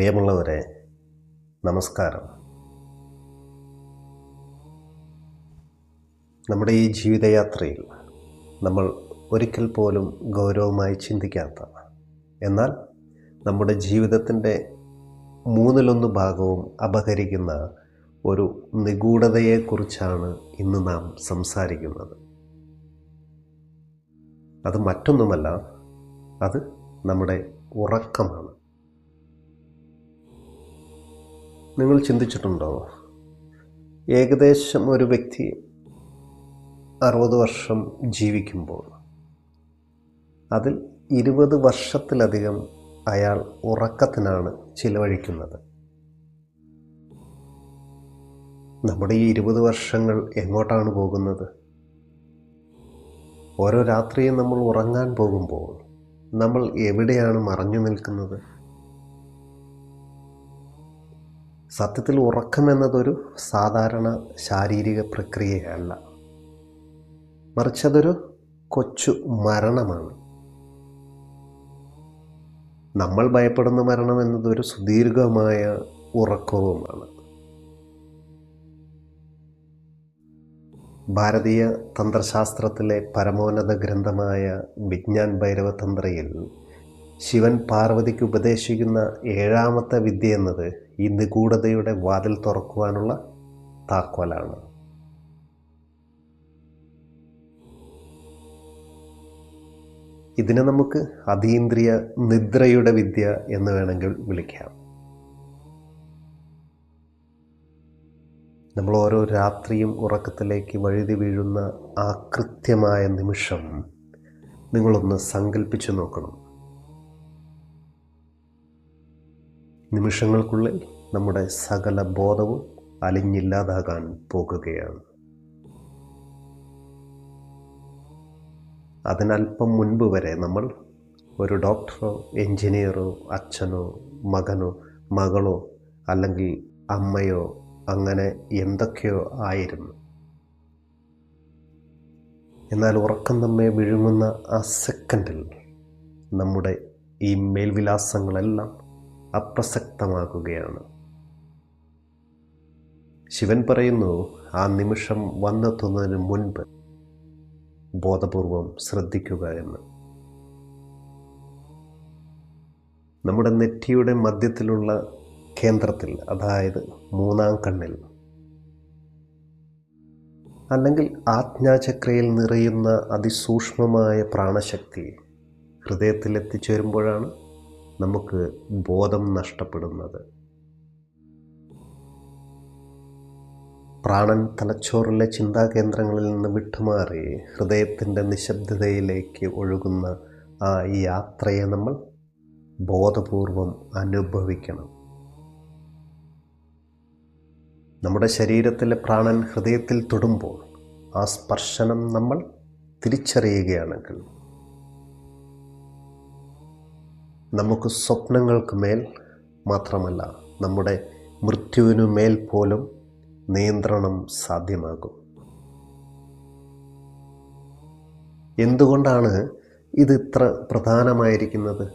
പ്രിയമുള്ളവരെ നമസ്കാരം. നമ്മുടെ ഈ ജീവിതയാത്രയിൽ നമ്മൾ ഒരിക്കൽ പോലും ഗൗരവമായി ചിന്തിക്കാത്ത എന്നാൽ നമ്മുടെ ജീവിതത്തിന്റെ മൂന്നിലൊന്ന് ഭാഗവും അപഹരിക്കുന്ന ഒരു നിഗൂഢതയെക്കുറിച്ചാണ് ഇന്ന് നാം സംസാരിക്കുന്നത്. അത് മറ്റൊന്നുമല്ല അത് നമ്മുടെ ഉറക്കമാണ്. നിങ്ങൾ ചിന്തിച്ചിട്ടുണ്ടോ? ഏകദേശം ഒരു വ്യക്തി അറുപത് വർഷം ജീവിക്കുമ്പോൾ അതിൽ ഇരുപത് വർഷത്തിലധികം അയാൾ ഉറക്കത്തിനാണ് ചിലവഴിക്കുന്നത്. നമ്മുടെ ഈ ഇരുപത് വർഷങ്ങൾ എങ്ങോട്ടാണ് പോകുന്നത്? ഓരോ രാത്രിയും നമ്മൾ ഉറങ്ങാൻ പോകുമ്പോൾ നമ്മൾ എവിടെയാണ് മറഞ്ഞു നിൽക്കുന്നത്? സത്യത്തിൽ ഉറക്കം എന്നതൊരു സാധാരണ ശാരീരിക പ്രക്രിയയല്ല. മറിച്ച് അതൊരു കൊച്ചു മരണമാണ്. നമ്മൾ ഭയപ്പെടുന്ന മരണം എന്നതൊരു സുദീർഘമായ ഉറക്കവുമാണ്. ഭാരതീയ തന്ത്രശാസ്ത്രത്തിലെ പരമോന്നത ഗ്രന്ഥമായ വിജ്ഞാൻ ഭൈരവതന്ത്രയിൽ ശിവൻ പാർവതിക്ക് ഉപദേശിക്കുന്ന ഏഴാമത്തെ വിദ്യ എന്നത് ഈ നിഗൂഢതയുടെ വാതിൽ തുറക്കുവാനുള്ള താക്കോലാണ്. ഇതിനെ നമുക്ക് അതീന്ദ്രിയ നിദ്രയുടെ വിദ്യ എന്ന് വേണമെങ്കിൽ വിളിക്കാം. നമ്മൾ ഓരോ രാത്രിയും ഉറക്കത്തിലേക്ക് വഴുതി വീഴുന്ന ആ കൃത്യമായ നിമിഷം നിങ്ങളൊന്ന് സങ്കല്പിച്ചു നോക്കണം. നിമിഷങ്ങൾക്കുള്ളിൽ നമ്മുടെ സകല ബോധവും അലിഞ്ഞില്ലാതാകാൻ പോകുകയാണ്. അതിനല്പം മുൻപ് വരെ നമ്മൾ ഒരു ഡോക്ടറോ എൻജിനീയറോ അച്ഛനോ മകനോ മകളോ അല്ലെങ്കിൽ അമ്മയോ അങ്ങനെ എന്തൊക്കെയോ ആയിരുന്നു. എന്നാൽ ഉറക്കം നമ്മെ വിഴുങ്ങുന്ന ആ സെക്കൻഡിൽ നമ്മുടെ ഈ മേൽവിലാസങ്ങളെല്ലാം അപ്രസക്തമാകുകയാണ് ശിവൻ പറയുന്നു ആ നിമിഷം വന്നെത്തുന്നതിന് മുൻപ് ബോധപൂർവം ശ്രദ്ധിക്കുക എന്ന്. നമ്മുടെ നെറ്റിയുടെ മധ്യത്തിലുള്ള കേന്ദ്രത്തിൽ അതായത് മൂന്നാം കണ്ണിൽ അല്ലെങ്കിൽ ആജ്ഞാചക്രയിൽ നിറയുന്ന അതിസൂക്ഷ്മമായ പ്രാണശക്തി ഹൃദയത്തിൽ എത്തിച്ചേരുമ്പോഴാണ് നമുക്ക് ബോധം നഷ്ടപ്പെടുന്നത്. പ്രാണൻ തലച്ചോറിലെ ചിന്താകേന്ദ്രങ്ങളിൽ നിന്ന് വിട്ടുമാറി ഹൃദയത്തിന്റെ നിശബ്ദതയിലേക്ക് ഒഴുകുന്ന ആ യാത്രയെ നമ്മൾ ബോധപൂർവം അനുഭവിക്കണം. നമ്മുടെ ശരീരത്തിലെ പ്രാണൻ ഹൃദയത്തിൽ തൊടുമ്പോൾ ആ സ്പർശനം നമ്മൾ തിരിച്ചറിയുകയാണെങ്കിൽ നമുക്ക് സ്വപ്നങ്ങൾക്ക് മേൽ മാത്രമല്ല നമ്മുടെ മൃത്യുവിനു മേൽ പോലും നിയന്ത്രണം സാധ്യമാകും. എന്തുകൊണ്ടാണ് ഇത് ഇത്ര പ്രധാനമായിരിക്കുന്നത്?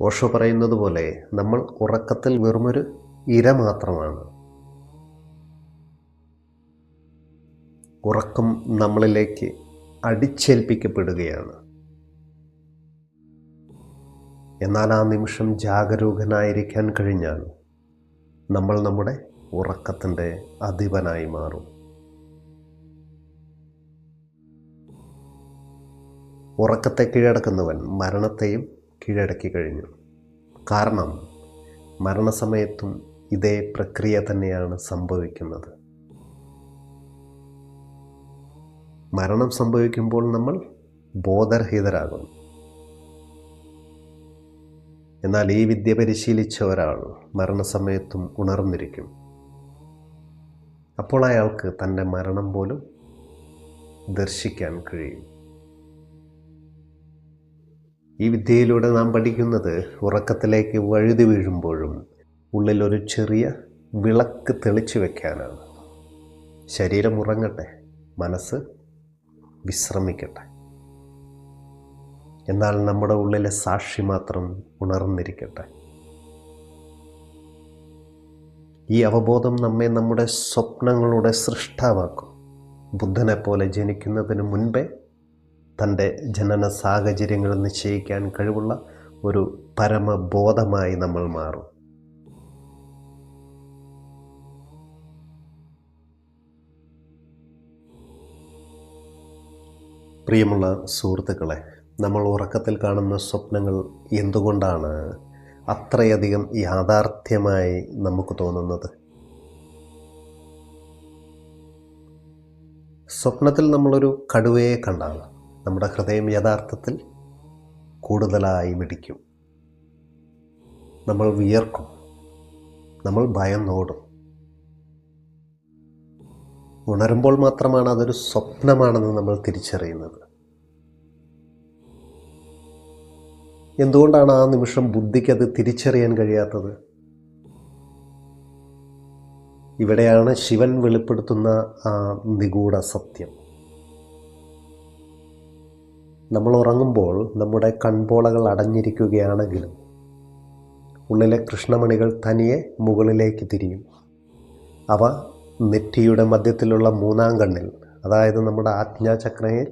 ഓഷോ പറയുന്നത് പോലെ നമ്മൾ ഉറക്കത്തിൽ വെറുമൊരു ഇര മാത്രമാണ്. ഉറക്കം നമ്മളിലേക്ക് അടിച്ചേൽപ്പിക്കപ്പെടുകയാണ്. എന്നാൽ ആ നിമിഷം ജാഗരൂകനായിരിക്കാൻ കഴിഞ്ഞാൽ നമ്മൾ നമ്മുടെ ഉറക്കത്തിന്റെ അധിപനായി മാറും. ഉറക്കത്തെ കീഴടക്കുന്നവൻ മരണത്തെയും കീഴടക്കി കഴിഞ്ഞു. കാരണം മരണസമയത്തും ഇതേ പ്രക്രിയ തന്നെയാണ് സംഭവിക്കുന്നത്. മരണം സംഭവിക്കുമ്പോൾ നമ്മൾ ബോധരഹിതരാകുന്നു. എന്നാൽ ഈ വിദ്യ പരിശീലിച്ച ഒരാൾ മരണസമയത്തും ഉണർന്നിരിക്കും. അപ്പോൾ അയാൾക്ക് തന്റെ മരണം പോലും ദർശിക്കാൻ കഴിയും. ഈ വിദ്യയിലൂടെ നാം പഠിക്കുന്നത് ഉറക്കത്തിലേക്ക് വഴുതി വീഴുമ്പോഴും ഉള്ളിൽ ഒരു ചെറിയ വിളക്ക് തെളിച്ചു വയ്ക്കാനാണ് ശരീരം ഉറങ്ങട്ടെ മനസ്സ് വിശ്രമിക്കട്ടെ. എന്നാൽ നമ്മുടെ ഉള്ളിലെ സാക്ഷി മാത്രം ഉണർന്നിരിക്കട്ടെ. ഈ അവബോധം നമ്മെ നമ്മുടെ സ്വപ്നങ്ങളുടെ സൃഷ്ടാവാക്കും. ബുദ്ധനെപ്പോലെ ജനിക്കുന്നതിന് മുൻപേ തന്റെ ജനന സാഹചര്യങ്ങൾ നിശ്ചയിക്കാൻ കഴിവുള്ള ഒരു പരമബോധമായി നമ്മൾ മാറും. പ്രിയമുള്ള സുഹൃത്തുക്കളെ നമ്മൾ ഉറക്കത്തിൽ കാണുന്ന സ്വപ്നങ്ങൾ എന്തുകൊണ്ടാണ് അത്രയധികം യാഥാർത്ഥ്യമായി നമുക്ക് തോന്നുന്നത്? സ്വപ്നത്തിൽ നമ്മളൊരു കടുവയെ കണ്ടാൽ നമ്മുടെ ഹൃദയം യഥാർത്ഥത്തിൽ കൂടുതലായി മിടിക്കും. നമ്മൾ വിയർക്കും. നമ്മൾ ഭയന്നോടും ഉണരുമ്പോൾ മാത്രമാണ് അതൊരു സ്വപ്നമാണെന്ന് നമ്മൾ തിരിച്ചറിയുന്നത്. എന്തുകൊണ്ടാണ് ആ നിമിഷം ബുദ്ധിക്ക് അത് തിരിച്ചറിയാൻ കഴിയാത്തത്? ഇവിടെയാണ് ശിവൻ വെളിപ്പെടുത്തുന്ന ആ നിഗൂഢ സത്യം. നമ്മൾ ഉറങ്ങുമ്പോൾ നമ്മുടെ കൺപോളകൾ അടഞ്ഞിരിക്കുകയാണെങ്കിലും ഉള്ളിലെ കൃഷ്ണമണികൾ തനിയെ മുകളിലേക്ക് തിരിയും. അവ നെറ്റിയുടെ മധ്യത്തിലുള്ള മൂന്നാം കണ്ണിൽ അതായത് നമ്മുടെ ആജ്ഞാചക്രയിൽ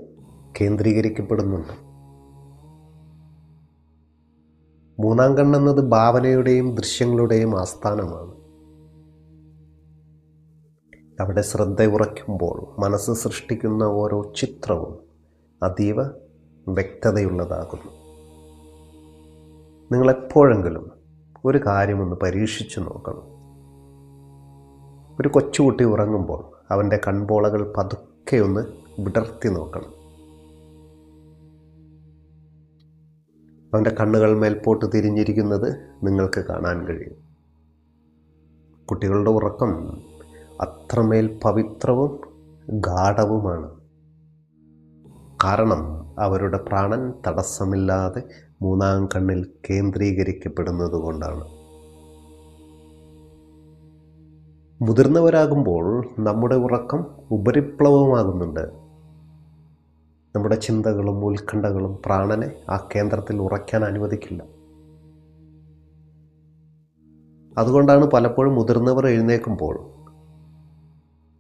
കേന്ദ്രീകരിക്കപ്പെടുന്നുണ്ട്. മൂന്നാം കണ്ണെന്നത് ഭാവനയുടെയും ദൃശ്യങ്ങളുടെയും ആസ്ഥാനമാണ്. അവിടെ ശ്രദ്ധ ഉറയ്ക്കുമ്പോൾ മനസ്സ് സൃഷ്ടിക്കുന്ന ഓരോ ചിത്രവും അതീവ വ്യക്തതയുള്ളതാകുന്നു. നിങ്ങളെപ്പോഴെങ്കിലും ഒരു കാര്യമൊന്ന് പരീക്ഷിച്ചു നോക്കണം. ഒരു കൊച്ചുകുട്ടി ഉറങ്ങുമ്പോൾ അവന്റെ കൺപോളകൾ പതുക്കെ ഒന്ന് വിടർത്തി നോക്കണം. അവന്റെ കണ്ണുകൾ മേൽപോട്ട് തിരിഞ്ഞിരിക്കുന്നത് നിങ്ങൾക്ക് കാണാൻ കഴിയും. കുട്ടികളുടെ ഉറക്കം അത്രമേൽ പവിത്രവും ഗാഠവുമാണ്. കാരണം അവരുടെ പ്രാണൻ തടസ്സമില്ലാതെ മൂന്നാം കണ്ണിൽ കേന്ദ്രീകരിക്കപ്പെടുന്നത് കൊണ്ടാണ്. മുതിർന്നവരാകുമ്പോൾ നമ്മുടെ ഉറക്കം ഉപരിപ്ലവമാകുന്നുണ്ട്. നമ്മുടെ ചിന്തകളും ഉത്കണ്ഠകളും പ്രാണനെ ആ കേന്ദ്രത്തിൽ ഉറയ്ക്കാൻ അനുവദിക്കില്ല. അതുകൊണ്ടാണ് പലപ്പോഴും മുതിർന്നവർ എഴുന്നേൽക്കുമ്പോൾ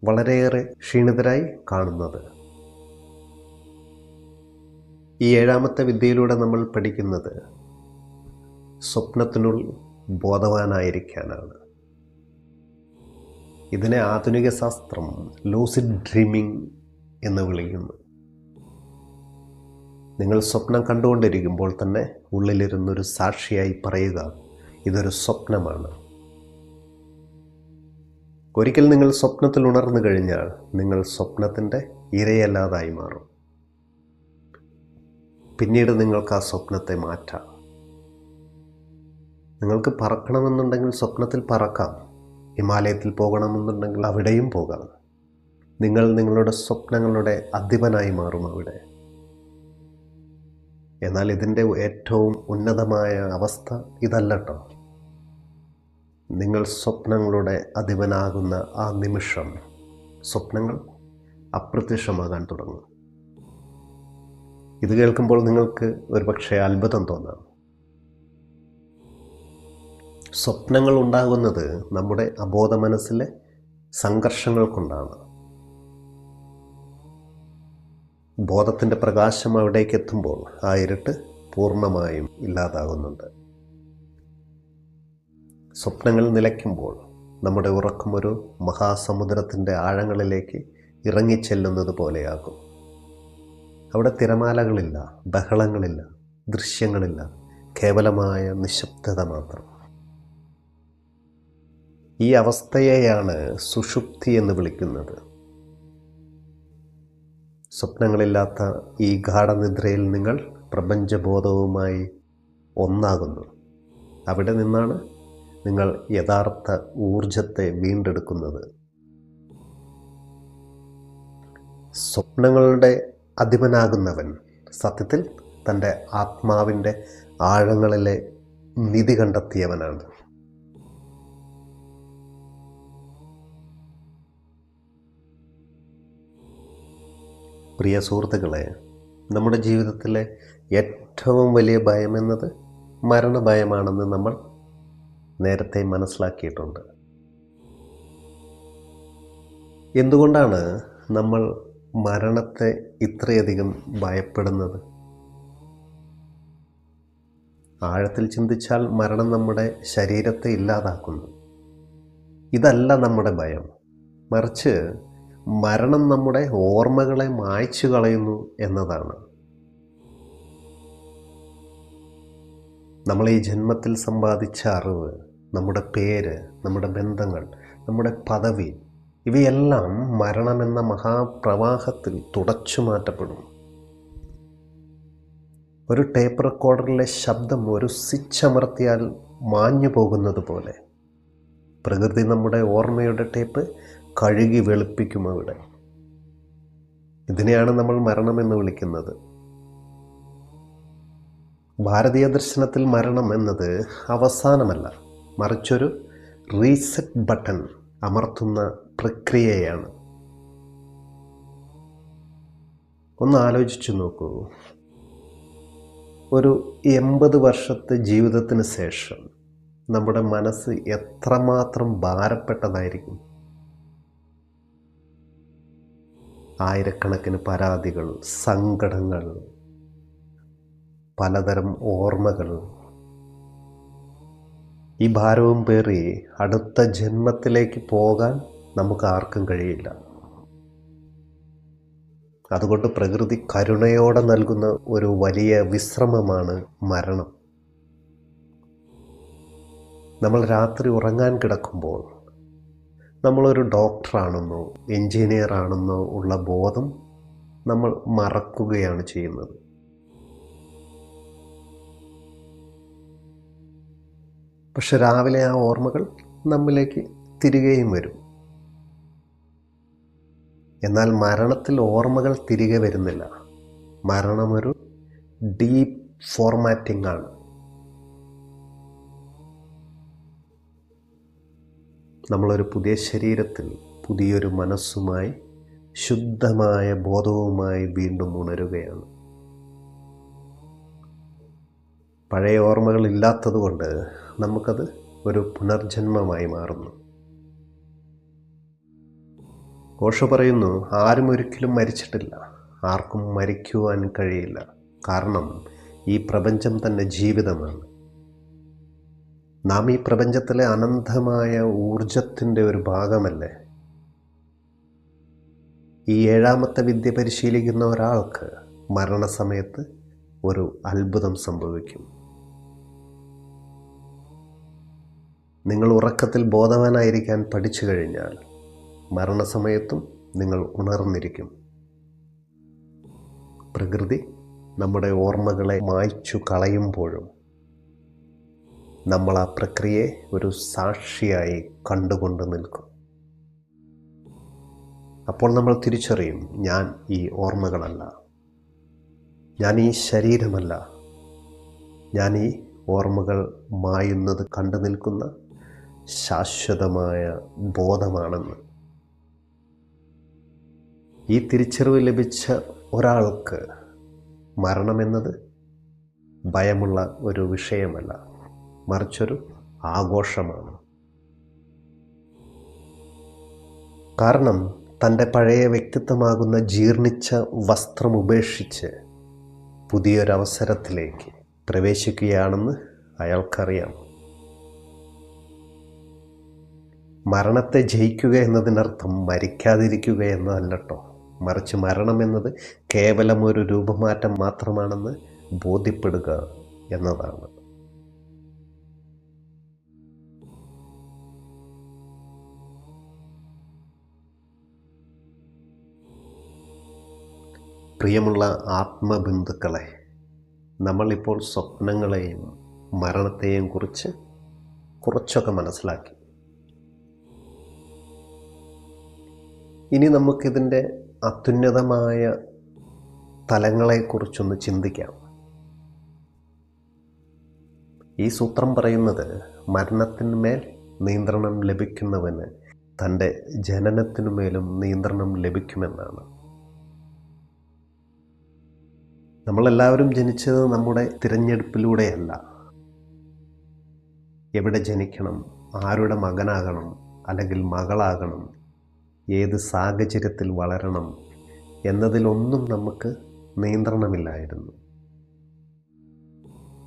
വളരെയേറെ ക്ഷീണിതരായി കാണുന്നത്. ഈ ഏഴാമത്തെ വിദ്യയിലൂടെ നമ്മൾ പഠിക്കുന്നത് സ്വപ്നത്തിനുള്ളിൽ ബോധവാനായിരിക്കാനാണ്. ഇതിനെ ആധുനിക ശാസ്ത്രം ലൂസിഡ് ഡ്രീമിംഗ് എന്ന് വിളിക്കുന്നു. നിങ്ങൾ സ്വപ്നം കണ്ടുകൊണ്ടിരിക്കുമ്പോൾ തന്നെ ഉള്ളിലിരുന്നൊരു സാക്ഷിയായി പറയുക ഇതൊരു സ്വപ്നമാണ്. ഒരിക്കൽ നിങ്ങൾ സ്വപ്നത്തിൽ ഉണർന്നു കഴിഞ്ഞാൽ നിങ്ങൾ സ്വപ്നത്തിന്റെ ഇരയല്ലാതായി മാറും. പിന്നീട് നിങ്ങൾക്ക് ആ സ്വപ്നത്തെ മാറ്റാം. നിങ്ങൾക്ക് പറക്കണമെന്നുണ്ടെങ്കിൽ സ്വപ്നത്തിൽ പറക്കാം. ഹിമാലയത്തിൽ പോകണമെന്നുണ്ടെങ്കിൽ അവിടെയും പോകാം. നിങ്ങൾ നിങ്ങളുടെ സ്വപ്നങ്ങളുടെ അധിപനായി മാറും അവിടെ. എന്നാൽ ഇതിന്റെ ഏറ്റവും ഉന്നതമായ അവസ്ഥ ഇതല്ലട്ടോ. നിങ്ങൾ സ്വപ്നങ്ങളുടെ അധിപനാകുന്ന ആ നിമിഷം സ്വപ്നങ്ങൾ അപ്രത്യക്ഷമാകാൻ തുടങ്ങും. ഇത് കേൾക്കുമ്പോൾ നിങ്ങൾക്ക് ഒരുപക്ഷെ അത്ഭുതം തോന്നാം. സ്വപ്നങ്ങൾ ഉണ്ടാകുന്നത് നമ്മുടെ അബോധ മനസ്സിലെ സംഘർഷങ്ങൾ കൊണ്ടാണ്. ബോധത്തിന്റെ പ്രകാശം അവിടേക്ക് എത്തുമ്പോൾ ആ ഇരുട്ട് പൂർണമായും ഇല്ലാതാകുന്നുണ്ട്. സ്വപ്നങ്ങൾ നിലയ്ക്കുമ്പോൾ നമ്മുടെ ഉറക്കം ഒരു മഹാസമുദ്രത്തിന്റെ ആഴങ്ങളിലേക്ക് ഇറങ്ങിച്ചെല്ലുന്നത് പോലെയാകും. അവിടെ തിരമാലകളില്ല ബഹളങ്ങളില്ല ദൃശ്യങ്ങളില്ല കേവലമായ നിശബ്ദത മാത്രം. ഈ അവസ്ഥയെയാണ് സുഷുപ്തി എന്ന് വിളിക്കുന്നത്. സ്വപ്നങ്ങളില്ലാത്ത ഈ ഗാഠനിദ്രയിൽ നിങ്ങൾ പ്രപഞ്ചബോധവുമായി ഒന്നാകുന്നു. അവിടെ നിന്നാണ് നിങ്ങൾ യഥാർത്ഥ ഊർജത്തെ വീണ്ടെടുക്കുന്നത്. സ്വപ്നങ്ങളുടെ അധിപനാകുന്നവൻ സത്യത്തിൽ തന്റെ ആത്മാവിന്റെ ആഴങ്ങളിലെ നിധി കണ്ടെത്തിയവനാണ്. പ്രിയ സുഹൃത്തുക്കളെ നമ്മുടെ ജീവിതത്തിലെ ഏറ്റവും വലിയ ഭയമെന്നത് മരണഭയമാണെന്ന് നമ്മൾ നേരത്തെ മനസ്സിലാക്കിയിട്ടുണ്ട്. എന്തുകൊണ്ടാണ് നമ്മൾ മരണത്തെ ഇത്രയധികം ഭയപ്പെടുന്നത്? ആഴത്തിൽ ചിന്തിച്ചാൽ മരണം നമ്മുടെ ശരീരത്തെ ഇല്ലാതാക്കുന്നു. ഇതല്ല നമ്മുടെ ഭയം. മറിച്ച് മരണം നമ്മുടെ ഓർമ്മകളെ മായ്ച്ചു കളയുന്നു എന്നതാണ്. നമ്മൾ ഈ ജന്മത്തിൽ സമ്പാദിച്ച അറിവ് നമ്മുടെ പേര് നമ്മുടെ ബന്ധങ്ങൾ നമ്മുടെ പദവി ഇവയെല്ലാം മരണമെന്ന മഹാപ്രവാഹത്തിൽ തുടച്ചു മാറ്റപ്പെടും. ഒരു ടേപ്പ് റെക്കോർഡറിലെ ശബ്ദം ഒരു സ്വിച്ചമർത്തിയാൽ മാഞ്ഞു പോകുന്നത് പോലെ. പ്രകൃതി നമ്മുടെ ഓർമ്മയുടെ ടേപ്പ് കഴുകി വെളുപ്പിക്കും അവിടെ. ഇതിനെയാണ് നമ്മൾ മരണമെന്ന് വിളിക്കുന്നത്. ഭാരതീയ ദർശനത്തിൽ മരണം എന്നത് അവസാനമല്ല. മറിച്ചൊരു റീസെറ്റ് ബട്ടൺ അമർത്തുന്ന പ്രക്രിയയാണ്. ഒന്ന് ആലോചിച്ചു നോക്കൂ. ഒരു എൺപത് വർഷത്തെ ജീവിതത്തിന് ശേഷം നമ്മുടെ മനസ്സ് എത്രമാത്രം ഭാരപ്പെട്ടതായിരിക്കും? ആയിരക്കണക്കിന് പരാതികൾ സങ്കടങ്ങൾ പലതരം ഓർമ്മകൾ. ഈ ഭാരവും പേറി അടുത്ത ജന്മത്തിലേക്ക് പോകാൻ നമുക്ക് ആർക്കും കഴിയില്ല. അതുകൊണ്ട് പ്രകൃതി കരുണയോടെ നൽകുന്ന ഒരു വലിയ വിശ്രമമാണ് മരണം. നമ്മൾ രാത്രി ഉറങ്ങാൻ കിടക്കുമ്പോൾ നമ്മളൊരു ഡോക്ടറാണെന്നോ എൻജിനീയർ ആണെന്നോ ഉള്ള ബോധം നമ്മൾ മറക്കുകയാണ് ചെയ്യുന്നത്. പക്ഷെ രാവിലെ ആ ഓർമ്മകൾ നമ്മിലേക്ക് തിരികെയും വരും. എന്നാൽ മരണത്തിൽ ഓർമ്മകൾ തിരികെ വരുന്നില്ല. മരണമൊരു ഡീപ്പ് ഫോർമാറ്റിംഗ് ആണ്. നമ്മളൊരു പുതിയ ശരീരത്തിൽ പുതിയൊരു മനസ്സുമായി ശുദ്ധമായ ബോധവുമായി വീണ്ടും ഉണരുകയാണ്. പഴയ ഓർമ്മകൾ ഇല്ലാത്തതുകൊണ്ട് നമുക്കത് ഒരു പുനർജന്മമായി മാറുന്നു. ഓഷോ പറയുന്നു ആരും ഒരിക്കലും മരിച്ചിട്ടില്ല. ആർക്കും മരിക്കുവാൻ കഴിയില്ല. കാരണം ഈ പ്രപഞ്ചം തന്നെ ജീവിതമാണ്. നാം ഈ പ്രപഞ്ചത്തിലെ അനന്തമായ ഊർജത്തിന്റെ ഒരു ഭാഗമല്ലേ? ഈ ഏഴാമത്തെ വിദ്യ പരിശീലിക്കുന്ന ഒരാൾക്ക് മരണസമയത്ത് ഒരു അത്ഭുതം സംഭവിക്കും. നിങ്ങൾ ഉറക്കത്തിൽ ബോധവാനായിരിക്കാൻ പഠിച്ചു കഴിഞ്ഞാൽ മരണസമയത്തും നിങ്ങൾ ഉണർന്നിരിക്കും. പ്രകൃതി നമ്മുടെ ഓർമ്മകളെ മായ്ച്ചു കളയുമ്പോഴും നമ്മൾ ആ പ്രക്രിയയെ ഒരു സാക്ഷിയായി കണ്ടുകൊണ്ട് നിൽക്കും. അപ്പോൾ നമ്മൾ തിരിച്ചറിയും ഞാൻ ഈ ഓർമ്മകളല്ല. ഞാൻ ഈ ശരീരമല്ല. ഞാൻ ഈ ഓർമ്മകൾ മായുന്നത് കണ്ടു നിൽക്കുന്ന ശാശ്വതമായ ബോധമാണെന്ന്. ഈ തിരിച്ചറിവ് ലഭിച്ച ഒരാൾക്ക് മരണമെന്നത് ഭയമുള്ള ഒരു വിഷയമല്ല. മറിച്ചൊരു ആഘോഷമാണ്. കാരണം തന്റെ പഴയ വ്യക്തിത്വമാകുന്ന ജീർണിച്ച വസ്ത്രം ഉപേക്ഷിച്ച് പുതിയൊരവസരത്തിലേക്ക് പ്രവേശിക്കുകയാണെന്ന് അയാൾക്കറിയാം. മരണത്തെ ജയിക്കുക എന്നതിനർത്ഥം മരിക്കാതിരിക്കുക എന്നതല്ലട്ടോ. മറിച്ച് മരണം എന്നത് കേവലം ഒരു രൂപമാറ്റം മാത്രമാണെന്ന് ബോധ്യപ്പെടുക എന്നതാണ്. പ്രിയമുള്ള ആത്മബന്ധുക്കളെ നമ്മളിപ്പോൾ സ്വപ്നങ്ങളെയും മരണത്തെയും കുറിച്ച് കുറച്ചൊക്കെ മനസ്സിലാക്കി. ഇനി നമുക്കിതിന്റെ അത്യുന്നതമായ തലങ്ങളെക്കുറിച്ചൊന്ന് ചിന്തിക്കാം. ഈ സൂത്രം പറയുന്നത് മരണത്തിന്മേൽ നിയന്ത്രണം ലഭിക്കുന്നവന് തന്റെ ജനനത്തിനുമേലും നിയന്ത്രണം ലഭിക്കുമെന്നാണ്. നമ്മളെല്ലാവരും ജനിച്ചത് നമ്മുടെ തിരഞ്ഞെടുപ്പിലൂടെയല്ല. എവിടെ ജനിക്കണം ആരുടെ മകനാകണം അല്ലെങ്കിൽ മകളാകണം ഏത് സാഹചര്യത്തിൽ വളരണം എന്നതിലൊന്നും നമുക്ക് നിയന്ത്രണമില്ലായിരുന്നു.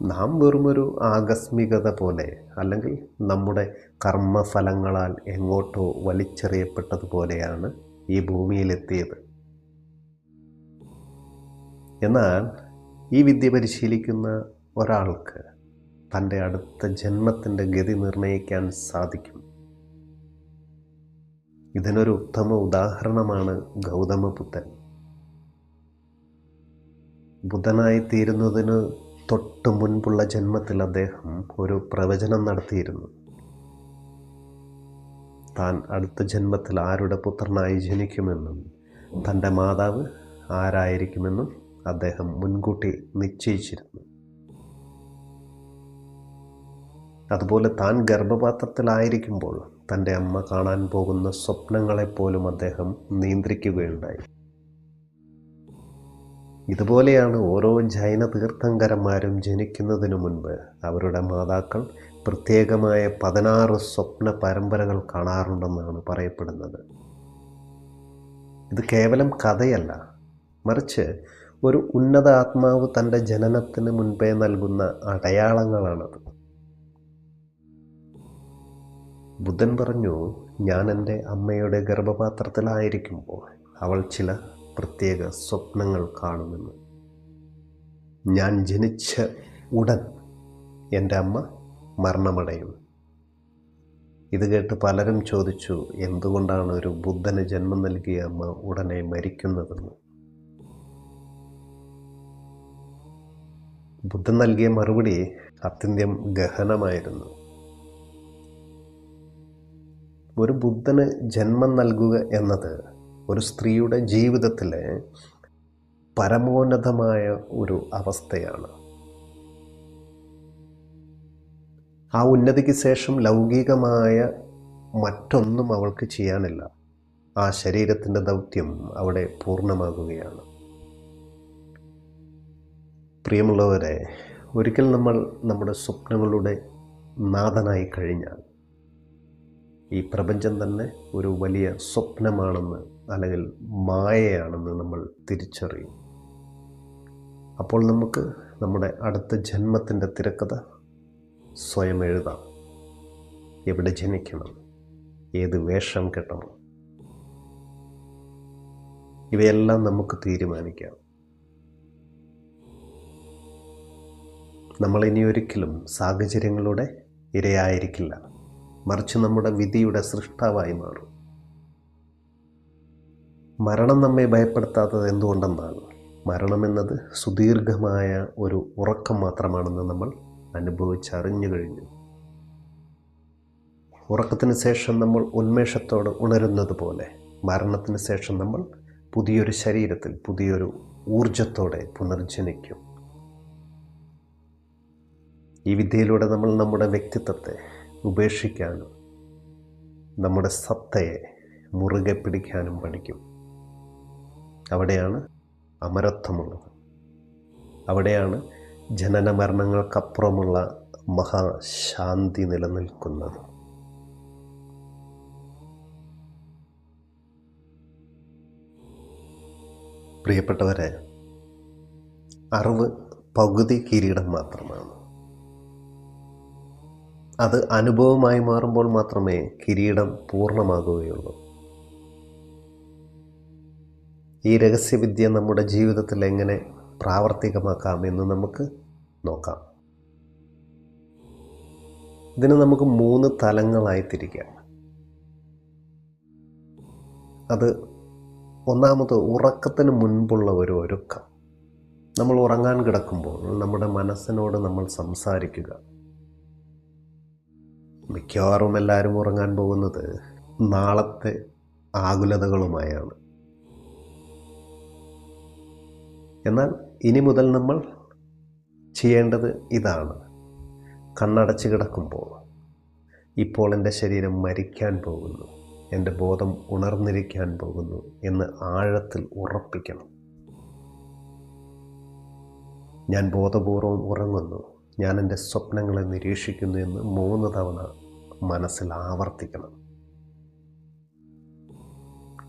നാം വെറുമൊരു ആകസ്മികത പോലെ അല്ലെങ്കിൽ നമ്മുടെ കർമ്മഫലങ്ങളാൽ എങ്ങോട്ടോ വലിച്ചെറിയപ്പെട്ടതുപോലെയാണ് ഈ ഭൂമിയിലെത്തിയത്. എന്നാൽ ഈ വിദ്യ പരിശീലിക്കുന്ന ഒരാൾക്ക് തന്റെ അടുത്ത ജന്മത്തിന്റെ ഗതി നിർണയിക്കാൻ സാധിക്കും. ഇതിനൊരു ഉത്തമ ഉദാഹരണമാണ് ഗൗതമബുദ്ധൻ. ബുദ്ധനായി തീരുന്നതിന് തൊട്ട് മുൻപുള്ള ജന്മത്തിൽ അദ്ദേഹം ഒരു പ്രവചനം നടത്തിയിരുന്നു. താൻ അടുത്ത ജന്മത്തിൽ ആരുടെ പുത്രനായി ജനിക്കുമെന്നും തന്റെ മാതാവ് ആരായിരിക്കുമെന്നും അദ്ദേഹം മുൻകൂട്ടി നിശ്ചയിച്ചിരുന്നു. അതുപോലെ താൻ ഗർഭപാത്രത്തിലായിരിക്കുമ്പോൾ തന്റെ അമ്മ കാണാൻ പോകുന്ന സ്വപ്നങ്ങളെപ്പോലും അദ്ദേഹം നിയന്ത്രിക്കുകയുണ്ടായി. ഇതുപോലെയാണ് ഓരോ ജൈന തീർത്ഥങ്കരന്മാരും ജനിക്കുന്നതിനു മുൻപ് അവരുടെ മാതാക്കൾ പ്രത്യേകമായ പതിനാറ് സ്വപ്ന പരമ്പരകൾ കാണാറുണ്ടെന്നാണ് പറയപ്പെടുന്നത്. ഇത് കേവലം കഥയല്ല മറിച്ച് ഒരു ഉന്നത ആത്മാവ് തന്റെ ജനനത്തിന് മുൻപേ നൽകുന്ന അടയാളങ്ങളാണത്. ബുദ്ധൻ പറഞ്ഞു ഞാൻ എന്റെ അമ്മയുടെ ഗർഭപാത്രത്തിലായിരിക്കുമ്പോൾ അവൾ ചില പ്രത്യേക സ്വപ്നങ്ങൾ കാണുമെന്ന്. ഞാൻ ജനിച്ച ഉടൻ എന്റെ അമ്മ മരണമടയും ഇത് കേട്ട് പലരും ചോദിച്ചു എന്തുകൊണ്ടാണ് ഒരു ബുദ്ധന് ജന്മം നൽകിയ അമ്മ ഉടനെ മരിക്കുന്നതെന്ന്? ബുദ്ധൻ നൽകിയ മറുപടി അത്യന്തം ഗഹനമായിരുന്നു. ഒരു ബുദ്ധന് ജന്മം നൽകുക എന്നത് ഒരു സ്ത്രീയുടെ ജീവിതത്തിലെ പരമോന്നതമായ ഒരു അവസ്ഥയാണ്. ആ ഉന്നതിക്ക് ശേഷം ലൗകികമായ മറ്റൊന്നും അവൾക്ക് ചെയ്യാനില്ല. ആ ശരീരത്തിന്റെ ദൗത്യം അവിടെ പൂർണമാകുകയാണ്. പ്രിയമുള്ളവരെ ഒരിക്കൽ നമ്മൾ നമ്മുടെ സ്വപ്നങ്ങളുടെ നാഥനായി കഴിഞ്ഞാൽ ഈ പ്രപഞ്ചം തന്നെ ഒരു വലിയ സ്വപ്നമാണെന്ന് അല്ലെങ്കിൽ മായയാണെന്ന് നമ്മൾ തിരിച്ചറിയും. അപ്പോൾ നമുക്ക് നമ്മുടെ അടുത്ത ജന്മത്തിന്റെ തിരക്കഥ സ്വയം എഴുതാം. എവിടെ ജനിക്കണം? ഏത് വേഷം കെട്ടണം? ഇവയെല്ലാം നമുക്ക് തീരുമാനിക്കാം. നമ്മൾ ഇനി ഒരിക്കലും സാഹചര്യങ്ങളുടെ ഇരയായിരിക്കില്ല. മറിച്ച് നമ്മുടെ വിധിയുടെ സൃഷ്ടാവായി മാറും. മരണം നമ്മെ ഭയപ്പെടുത്താത്തത് എന്തുകൊണ്ടെന്നാണ് മരണമെന്നത് സുദീർഘമായ ഒരു ഉറക്കം മാത്രമാണെന്ന് നമ്മൾ അനുഭവിച്ചറിഞ്ഞു കഴിഞ്ഞു. ഉറക്കത്തിന് ശേഷം നമ്മൾ ഉന്മേഷത്തോടെ ഉണരുന്നത് പോലെ മരണത്തിന് ശേഷം നമ്മൾ പുതിയൊരു ശരീരത്തിൽ പുതിയൊരു ഊർജത്തോടെ പുനർജനിക്കും. ഈ വിദ്യയിലൂടെ നമ്മൾ നമ്മുടെ വ്യക്തിത്വത്തെ ഉപേക്ഷിക്കാനും നമ്മുടെ സത്തയെ മുറുകെ പിടിക്കാനും പഠിക്കും. അവിടെയാണ് അമരത്വമുള്ളത്. അവിടെയാണ് ജനന മരണങ്ങൾക്കപ്പുറമുള്ള മഹാശാന്തി നിലനിൽക്കുന്നത്. പ്രിയപ്പെട്ടവരെ അറിവ് പകുതി കിരീടം മാത്രമാണ്. അത് അനുഭവമായി മാറുമ്പോൾ മാത്രമേ കിരീടം പൂർണമാകുകയുള്ളൂ. ഈ രഹസ്യവിദ്യ നമ്മുടെ ജീവിതത്തിൽ എങ്ങനെ പ്രാവർത്തികമാക്കാം എന്ന് നമുക്ക് നോക്കാം. ഇതിന് നമുക്ക് മൂന്ന് തലങ്ങളായി തിരിക്കാം. അത് ഒന്നാമത് ഉറക്കത്തിന് മുൻപുള്ള ഒരു ഒരുക്കം. നമ്മൾ ഉറങ്ങാൻ കിടക്കുമ്പോൾ നമ്മുടെ മനസ്സിനോട് നമ്മൾ സംസാരിക്കുക. മിക്കവാറും എല്ലാവരും ഉറങ്ങാൻ പോകുന്നത് നാളത്തെ ആകുലതകളുമായാണ്. എന്നാൽ ഇനി മുതൽ നമ്മൾ ചെയ്യേണ്ടത് ഇതാണ്. കണ്ണടച്ച് കിടക്കുമ്പോൾ ഇപ്പോൾ എന്റെ ശരീരം മരിക്കാൻ പോകുന്നു എന്റെ ബോധം ഉണർന്നിരിക്കാൻ പോകുന്നു എന്ന് ആഴത്തിൽ ഉറപ്പിക്കണം. ഞാൻ ബോധപൂർവം ഉറങ്ങുന്നു. ഞാൻ എന്റെ സ്വപ്നങ്ങളെ നിരീക്ഷിക്കുന്നു എന്ന് മൂന്ന് തവണ മനസ്സിൽ ആവർത്തിക്കണം.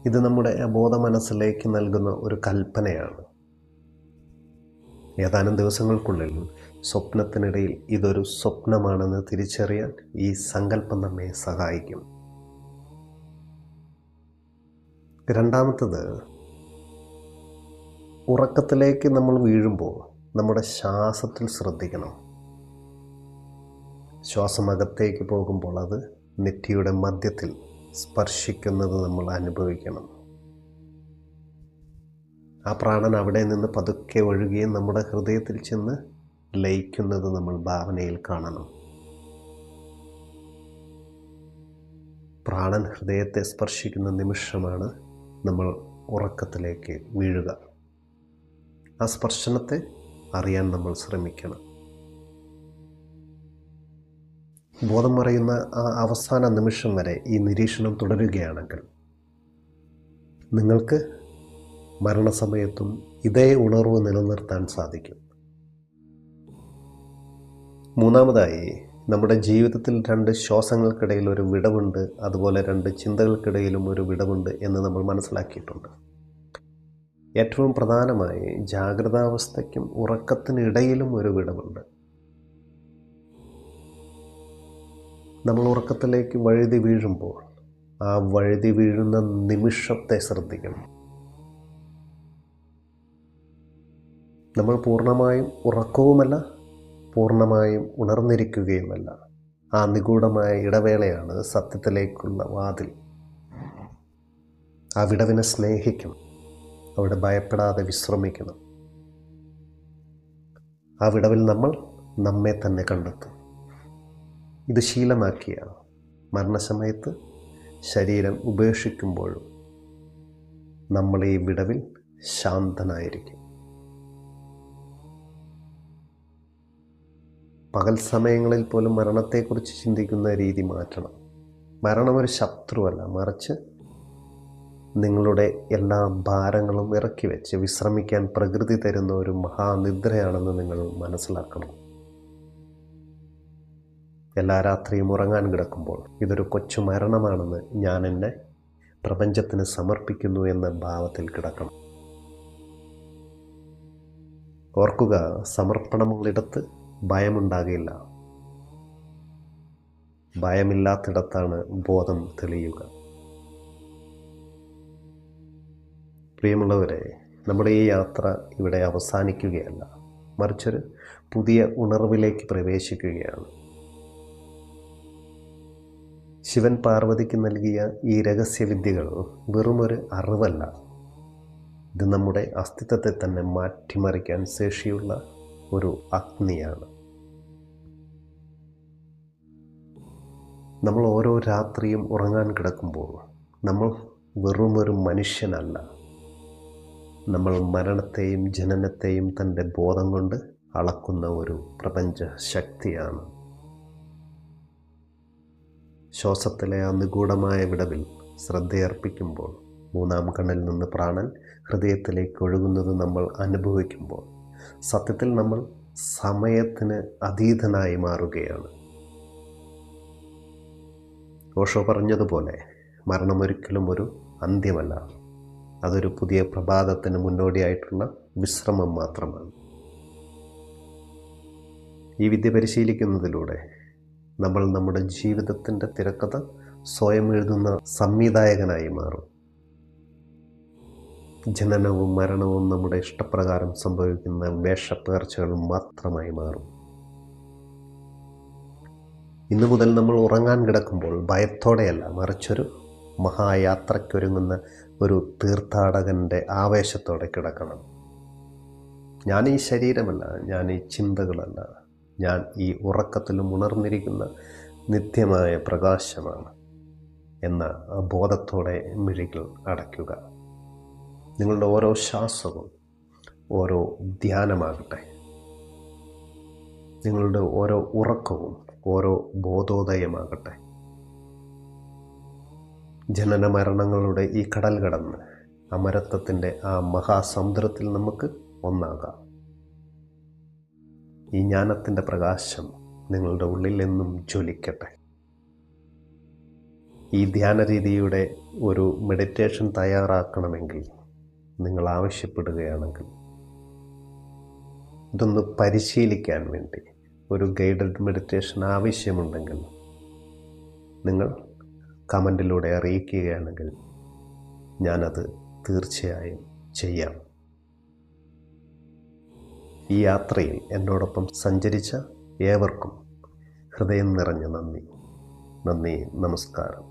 ഇത് നമ്മുടെ അബോധ മനസ്സിലേക്ക് നൽകുന്ന ഒരു കൽപ്പനയാണ്. ഏതാനും ദിവസങ്ങൾക്കുള്ളിൽ സ്വപ്നത്തിനിടയിൽ ഇതൊരു സ്വപ്നമാണെന്ന് തിരിച്ചറിയാൻ ഈ സങ്കല്പം നമ്മെ സഹായിക്കും. രണ്ടാമത്തത് ഉറക്കത്തിലേക്ക് നമ്മൾ വീഴുമ്പോൾ നമ്മുടെ ശ്വാസത്തിൽ ശ്രദ്ധിക്കണം. ശ്വാസം അകത്തേക്ക് പോകുമ്പോൾ അത് നെറ്റിയുടെ മധ്യത്തിൽ സ്പർശിക്കുന്നത് നമ്മൾ അനുഭവിക്കണം. ആ പ്രാണൻ അവിടെ നിന്ന് പതുക്കെ ഒഴുകുകയും നമ്മുടെ ഹൃദയത്തിൽ ചെന്ന് ലയിക്കുന്നത് നമ്മൾ ഭാവനയിൽ കാണണം. പ്രാണൻ ഹൃദയത്തെ സ്പർശിക്കുന്ന നിമിഷമാണ് നമ്മൾ ഉറക്കത്തിലേക്ക് വീഴുക. ആ സ്പർശനത്തെ അറിയാൻ നമ്മൾ ശ്രമിക്കണം. ബോധം മറയുന്ന ആ അവസാന നിമിഷം വരെ ഈ നിരീക്ഷണം തുടരുകയാണെങ്കിൽ നിങ്ങൾക്ക് മരണസമയത്തും ഇതേ ഉണർവ് നിലനിർത്താൻ സാധിക്കും. മൂന്നാമതായി നമ്മുടെ ജീവിതത്തിൽ രണ്ട് ശ്വാസങ്ങൾക്കിടയിൽ ഒരു വിടവുണ്ട് അതുപോലെ രണ്ട് ചിന്തകൾക്കിടയിലും ഒരു വിടവുണ്ട് എന്ന് നമ്മൾ മനസ്സിലാക്കിയിട്ടുണ്ട്. ഏറ്റവും പ്രധാനമായി ജാഗ്രതാവസ്ഥയ്ക്കും ഉറക്കത്തിനിടയിലും ഒരു വിടവുണ്ട്. നമ്മൾ ഉറക്കത്തിലേക്ക് വഴുതി വീഴുമ്പോൾ ആ വഴുതി വീഴുന്ന നിമിഷത്തെ ശ്രദ്ധിക്കണം. നമ്മൾ പൂർണമായും ഉറക്കവുമല്ല പൂർണമായും ഉണർന്നിരിക്കുകയുമല്ല. ആ നിഗൂഢമായ ഇടവേളയാണ് സത്യത്തിലേക്കുള്ള വാതിൽ. ആ വിടവിനെ സ്നേഹിക്കണം. അവിടെ ഭയപ്പെടാതെ വിശ്രമിക്കണം. ആ വിടവിൽ നമ്മൾ നമ്മെ തന്നെ കണ്ടെത്തും. ഇത് ശീലമാക്കിയാണ്. മരണസമയത്ത് ശരീരം ഉപേക്ഷിക്കുമ്പോഴും നമ്മൾ ഈ വിടവിൽ ശാന്തനായിരിക്കും. പകൽ സമയങ്ങളിൽ പോലും മരണത്തെക്കുറിച്ച് ചിന്തിക്കുന്ന രീതി മാറ്റണം. മരണം ഒരു ശത്രുവല്ല മറിച്ച് നിങ്ങളുടെ എല്ലാ ഭാരങ്ങളും ഇറക്കി വെച്ച് വിശ്രമിക്കാൻ പ്രകൃതി തരുന്ന ഒരു മഹാനിദ്രയാണെന്ന് നിങ്ങൾ മനസ്സിലാക്കണം. എല്ലാ രാത്രിയും ഉറങ്ങാൻ കിടക്കുമ്പോൾ ഇതൊരു കൊച്ചു മരണമാണെന്ന് ഞാൻ എന്നെ പ്രപഞ്ചത്തിന് സമർപ്പിക്കുന്നു എന്ന ഭാവത്തിൽ കിടക്കണം. ഓർക്കുക സമർപ്പണമുള്ളിടത്ത് ഭയമുണ്ടാകില്ല. ഭയമില്ലാത്തിടത്താണ് ബോധം തെളിയുക. പ്രിയമുള്ളവരെ നമ്മുടെ ഈ യാത്ര ഇവിടെ അവസാനിക്കുകയല്ല. മറിച്ചൊരു പുതിയ ഉണർവിലേക്ക് പ്രവേശിക്കുകയാണ്. ശിവൻ പാർവതിക്ക് നൽകിയ ഈ രഹസ്യവിദ്യകൾ വെറുമൊരു അറിവല്ല. ഇത് നമ്മുടെ അസ്തിത്വത്തെ തന്നെ മാറ്റിമറിക്കാൻ ശേഷിയുള്ള ഒരു അഗ്നിയാണ്. നമ്മൾ ഓരോ രാത്രിയും ഉറങ്ങാൻ കിടക്കുമ്പോൾ നമ്മൾ വെറുമൊരു മനുഷ്യനല്ല. നമ്മൾ മരണത്തെയും ജനനത്തെയും തന്റെ ബോധം കൊണ്ട് അളക്കുന്ന ഒരു പ്രപഞ്ച ശക്തിയാണ് ശ്വാസത്തിലെ ആ നിഗൂഢമായ വിടവിൽ ശ്രദ്ധയർപ്പിക്കുമ്പോൾ മൂന്നാം കണ്ണിൽ നിന്ന് പ്രാണൻ ഹൃദയത്തിലേക്ക് ഒഴുകുന്നത് നമ്മൾ അനുഭവിക്കുമ്പോൾ സത്യത്തിൽ നമ്മൾ സമയത്തിന് അതീതനായി മാറുകയാണ്. ഓഷോ പറഞ്ഞതുപോലെ മരണമൊരിക്കലും ഒരു അന്ത്യമല്ല. അതൊരു പുതിയ പ്രഭാതത്തിന് മുന്നോടിയായിട്ടുള്ള വിശ്രമം മാത്രമാണ്. ഈ വിദ്യ പരിശീലിക്കുന്നതിലൂടെ നമ്മൾ നമ്മുടെ ജീവിതത്തിന്റെ തിരക്കഥ സ്വയം എഴുതുന്ന സംവിധായകനായി മാറും. ജനനവും മരണവും നമ്മുടെ ഇഷ്ടപ്രകാരം സംഭവിക്കുന്ന വേഷപ്പകർച്ചകൾ മാത്രമായി മാറും. ഇന്നു മുതൽ നമ്മൾ ഉറങ്ങാൻ കിടക്കുമ്പോൾ ഭയത്തോടെയല്ല മറിച്ചൊരു മഹായാത്രയ്ക്കൊരുങ്ങുന്ന ഒരു തീർത്ഥാടകന്റെ ആവേശത്തോടെ കിടക്കണം. ഞാൻ ഈ ശരീരമല്ല ഞാൻ ഈ ചിന്തകളല്ല. ഞാൻ ഈ ഉറക്കത്തിലും ഉണർന്നിരിക്കുന്ന നിത്യമായ പ്രകാശമാണ് എന്ന ബോധത്തോടെ മിഴികൾ അടയ്ക്കുക. നിങ്ങളുടെ ഓരോ ശ്വാസവും ഓരോ ധ്യാനമാകട്ടെ. നിങ്ങളുടെ ഓരോ ഉറക്കവും ഓരോ ബോധോദയമാകട്ടെ. ജനന മരണങ്ങളുടെ ഈ കടൽ കടന്ന് അമരത്വത്തിന്റെ ആ മഹാസമുദ്രത്തിൽ നമുക്ക് ഒന്നാകാം. ഈ ജ്ഞാനത്തിന്റെ പ്രകാശം നിങ്ങളുടെ ഉള്ളിൽ നിന്നും ജ്വലിക്കട്ടെ. ഈ ധ്യാന രീതിയുടെ ഒരു മെഡിറ്റേഷൻ തയ്യാറാക്കണമെങ്കിൽ നിങ്ങൾ ആവശ്യപ്പെടുകയാണെങ്കിൽ ഇതൊന്ന് പരിശീലിക്കാൻ വേണ്ടി ഒരു ഗൈഡഡ് മെഡിറ്റേഷൻ ആവശ്യമുണ്ടെങ്കിൽ നിങ്ങൾ കമന്റിലൂടെ അറിയിക്കുകയാണെങ്കിൽ ഞാനത് തീർച്ചയായും ചെയ്യാം. ഈ യാത്രയിൽ എന്നോടൊപ്പം സഞ്ചരിച്ച ഏവർക്കും ഹൃദയം നിറഞ്ഞ നന്ദി. നന്ദി നമസ്കാരം.